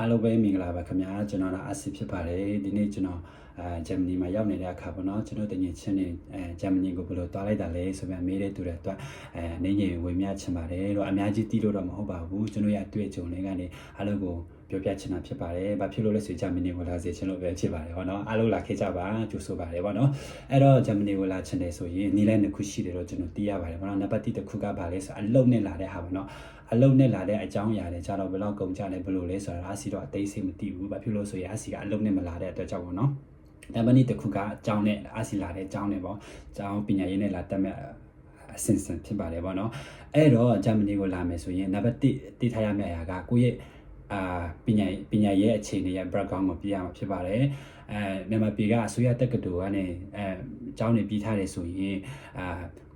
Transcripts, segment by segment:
အားလုံးပဲမင်္ဂလာပါခင်ဗျာကျွန်တော်ကအာစီဖြစ်ပါတယ်ဒီနေ့ကျွန်တော် အဲဂျာမနီမှာရောက်နေတဲ့အခါပေါ့နော်ကျွန်တော်တငယ်ချင်းနေအဲဂျာမနီကိုဘယ်လိုတွားလိုက်တာလဲဆိုပြီးမေးတဲ့သူတွေအတွက်အဲအနေငယ်ဝေမျှချင်ပါတယ်တော့အများကြီးတီးလို့တော့မဟုတ်ပါဘူးကျွန်တော်ရအတွေ့အကြုံတွေကနေအားလုံးကိုပြောပြချင်တာဖြစ်ပါတယ်။ဘာဖြစ်လို့လဲဆိုဂျာမနီကိုလာစေချင်လို့ပဲဖြစ်ပါတယ်ဟောနော်အားလုံးလာခဲ့ကြပါကြိုဆိုပါတယ်ဗောနော်အဲ့တော့ဂျာမနီကိုလာချင်တယ်ဆိုရင်နီးလိုက်နှစ်ခုရှိတယ်တော့ကျွန်တော်သိရပါတယ်ဗောနော်နံပါတ်1တစ်ခုကဘာလဲဆိုအလုံနဲ့လာတဲ့ဟာဗောနော်အလုံနဲ့လာတဲ့အကြောင်းအရာတွေကြတော့ဘယ်လောက်ကုန်ကြလဲဘယ်လိုလဲဆိုတာအစီတော့အသေးစိတ်မသိဘူးဘာဖြစ်လို့ဆိုရင်အစီကအလုံနဲ့မလာတဲ့အတွက်ကြောင့်ဗောနော် နံပါတ်2တစ်ခုကအကြောင်းနဲ့အစီလာတဲ့အကြောင်းနဲ့ဗောအကြောင်းပညာရေးနဲ့လာတက်မဲ့အစင်စင်ဖြစ်ပါတယ်ဗောနော်အဲ့တော့ဂျာမနီကိုလာမယ်ဆိုရင်နံပါတ်1သိထားရမယ့်အရာကကိုယ့်ရဲ့အာပညာပညာရေးအခြေအနေရဲ့ background ကိုပြရမှာဖြစ်ပါတယ်အဲမြန်မာပြည်ကအစိုးရတက္ကသိုလ်ကနေအဲအ ကျောင်းတွေပြီးထားတယ်ဆိုရင်အာ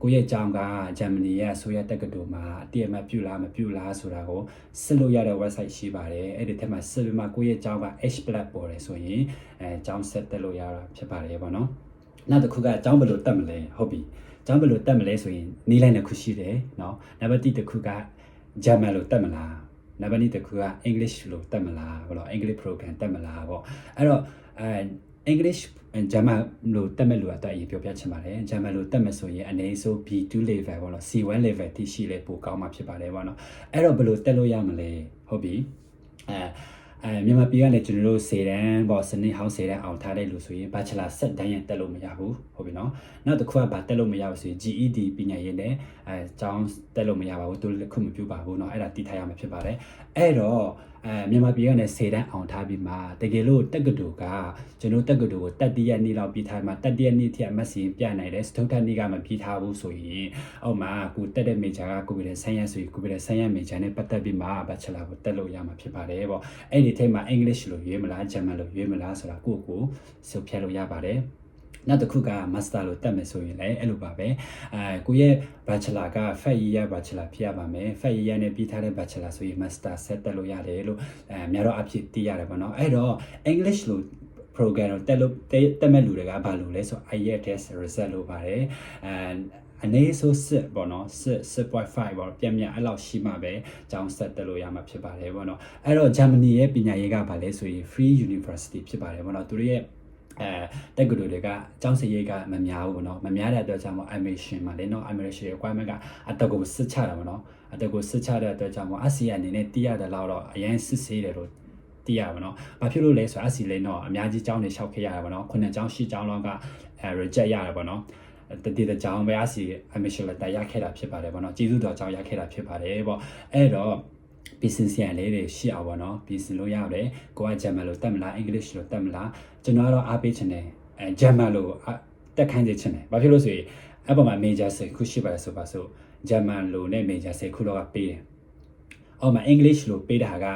ကိုယ့်ရဲ့ကျောင်းကဂျာမနီရဲ့ဆိုရတက္ကသိုလ်မှာတည်မပြုလားမပြုလားဆိုတာကိုစစ်လို့ရတဲ့ website ရှိပါတယ်အဲ့ဒီထက်မှာစစ်ပြီးမှကိုယ့်ရဲ့ကျောင်းက H+ ပေါ်တယ်ဆိုရင်အဲကျောင်းဆက်တက်လို့ရတာဖြစ်ပါတယ်ပေါ့နော်နောက်တစ်ခုကကျောင်းဘယ်လိုတက်မလဲဟုတ်ပြီကျောင်းဘယ်လိုတက်မလဲဆိုရင်နည်းလမ်းတစ်ခုရှိတယ်နော်နံပါတ်1တစ်ခုကဂျာမန်လိုတက်မလားနံပါတ်2တစ်ခုကအင်္ဂလိပ်လိုတက်မလားဘောလို့အင်္ဂလိပ် program တက်မလားပေါ့အဲ့တော့အဲ English ဂျာမန်လို့တက်မဲ့လူကတော့အရင်ပြောပြချင်ပါတယ်ဂျာမန်လို့တက်မဲ့ဆိုရင်အနည်းဆုံး B2 level ပေါ့နော် C1 level တိရှိလဲပိုကောင်းမှာဖြစ်ပါတယ်ပေါ့နော်အဲ့တော့ဘယ်လိုတက်လို့ရမလဲဟုတ်ပြီအဲအဲမြန်မာပြည်ကလည်းကျွန်တော်တို့စေတန်းပေါ့စနစ်ဟောင်းစေတန်းအောင်ထားတဲ့လူဆိုရင် bachelor ဆက်တန်းရင်တက်လို့မရဘူးဟုတ်ပြီနော်နောက်တစ်ခုကဘာတက်လို့မရဘူးဆိုရင် GED ပညာရေးနဲ့အဲကျောင်းတက်လို့မရပါဘူးသူလည်းခုမပြုပါဘူးเนาะအဲ့ဒါတည်ထားရမှာဖြစ်ပါတယ်အဲ့တော့ အဲမြန်မာပြည်ကနေစေတန်းအောင်ထားပြီးမှတကယ်လို့တက္ကသိုလ်ကကျွန်တော်တက္ကသိုလ်ကိုတက်တရက်နေ့လောက်ပြီးထားမှတက်တရက်နေ့ထိအမတ်စီပြနိုင်တယ်စတုထနေ့ကမပြီးထားဘူးဆိုရင်အောက်မှာကိုတက်တဲ့ major ကကိုယ်ပြတဲ့ science ဆိုရင်ကိုယ်ပြတဲ့ science major နဲ့ပတ်သက်ပြီးမှ bachelor ကိုတက်လို့ရမှာဖြစ်ပါတယ်ပေါ့အဲ့ဒီထိမှာ English လို့ရွေးမလား German လို့ရွေးမလားဆိုတာကိုယ့်ကိုယ်စုဖြတ်လို့ရပါတယ် နောက်တစ်ခုက master လို့တက်မယ်ဆိုရင်လည်းအဲ့လိုပါပဲအဲကိုရဲ့ bachelor က fat year bachelor ဖြစ်ရပါမယ် fat year နဲ့ပြီးထားတဲ့ bachelor ဆိုရင် master ဆက်တက်လို့ရတယ်လို့အဲများတော့အဖြစ်သိရတယ်ပေါ့နော်အဲ့တော့ English လို့ program ကိုတက်လို့တက်မဲ့လူတွေကဘာလို့လဲဆို IELTS result လို့ပါတယ်အဲအနေဆိုစစ်ပေါ့နော်စစ်6.5ပေါ့ပြန်ပြန်အဲ့လောက်ရှိမှပဲကျောင်းဆက်တက်လို့ရမှာဖြစ်ပါတယ်ပေါ့နော်အဲ့တော့ဂျာမနီရဲ့ပညာရေးကဘာလဲဆိုရင် free university ဖြစ်ပါတယ်ပေါ့နော်သူတို့ရဲ့ အဲတက္ကသိုလ်တွေကအကျောင်းစရိတ်ကမများဘူးပေါ့နော်မများတဲ့အတွက်ကြောင့်မို့ admission မှာလေနော် admission requirement ကအတက်ကိုစစ်ချတာပေါ့နော်အတက်ကိုစစ်ချတဲ့အတွက်ကြောင့်မို့ ASEAN အနေနဲ့တည်ရတယ်လို့တော့အရင်စစ်ဆေးတယ်လို့တည်ရပါတော့။ဘာဖြစ်လို့လဲဆိုတော့ ASEAN လေးတော့အများကြီးကျောင်းတွေလျှောက်ခဲ့ရတယ်ပေါ့နော်။ခုနှစ်ကျောင်းရှစ်ကျောင်းလောက်ကအဲ reject ရတယ်ပေါ့နော်။တတိတကြောင်ပဲအစီ admission letter ရခဲ့တာဖြစ်ပါတယ်ပေါ့နော်ကျေးဇူးတော်ကြောင့်ရခဲ့တာဖြစ်ပါတယ်ပေါ့အဲ့တော့ business ရန်လေးတွေရှိအောင်ပေါ့နော် business လို့ရတယ်ကိုက German လို့တက်မလား English လို့တက်မလားကျွန်တော်ကတော့အားပေးချင်တယ်အဲ German လို့တက်ခိုင်းစေချင်တယ်ဘာဖြစ်လို့ဆိုရင်အဲ့ပေါ်မှာ major 10ခုရှိပါတယ်ဆိုပါဆို German လို့နဲ့ major 10ခုလောက်ကပေးတယ်အော်မှာ English လို့ပေးတာက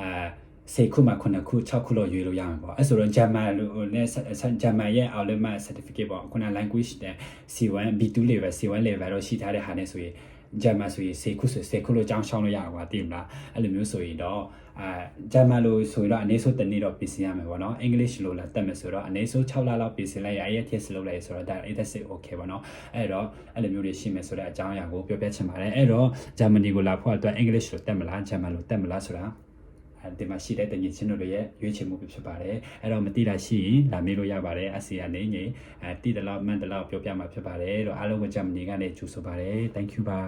အာစေခုမှခုနှစ်ခု6ခုလောက်ရွေးလို့ရမှာပေါ့အဲဆိုတော့ German လို့နဲ့ German ရဲ့ outlet certificate ပေါ့ခုန language နဲ့ C1 B2 level C1 level တော့ရှိထားတဲ့ဟာနဲ့ဆိုရင် ဂျာမန်ဆိုရင်စေခုဆိုစေခုလို့ကြောင်းရှောင်းလို့ရကွာသိမလားအဲ့လိုမျိုးဆိုရင်တော့အာဂျာမန်လို့ဆိုရင်တော့အနေဆိုတနေ့တော့ပြင်ဆင်ရမယ်ပေါ့နော်အင်္ဂလိပ်လို့လည်းတက်မယ်ဆိုတော့အနေဆို6လလောက်ပြင်ဆင်လိုက်ရရဲ့ test လုပ်လိုက်ဆိုတော့ဒါ that's it okay ပေါ့နော်အဲ့တော့အဲ့လိုမျိုးတွေရှိမယ်ဆိုတဲ့အကြောင်းအရာကိုပြောပြချင်ပါတယ်အဲ့တော့ဂျာမနီကိုလာဖို့အတွက်အင်္ဂလိပ်လို့တက်မလားဂျာမန်လို့တက်မလားဆိုတာ ဒီမှာရှိတဲ့တငင်ချင်းတို့ရဲ့ရွေးချယ်မှုဖြစ်ပါတယ်အဲ့တော့မတိတာရှိရင်လာမေးလို့ရပါတယ်အစီအနေငယ်အဲတိတလောက်မှန်တလောက်ပြောပြမှာဖြစ်ပါတယ်အဲ့တော့အားလုံးကိုဂျာမနီကနေကြိုဆိုပါတယ် thank you ပါ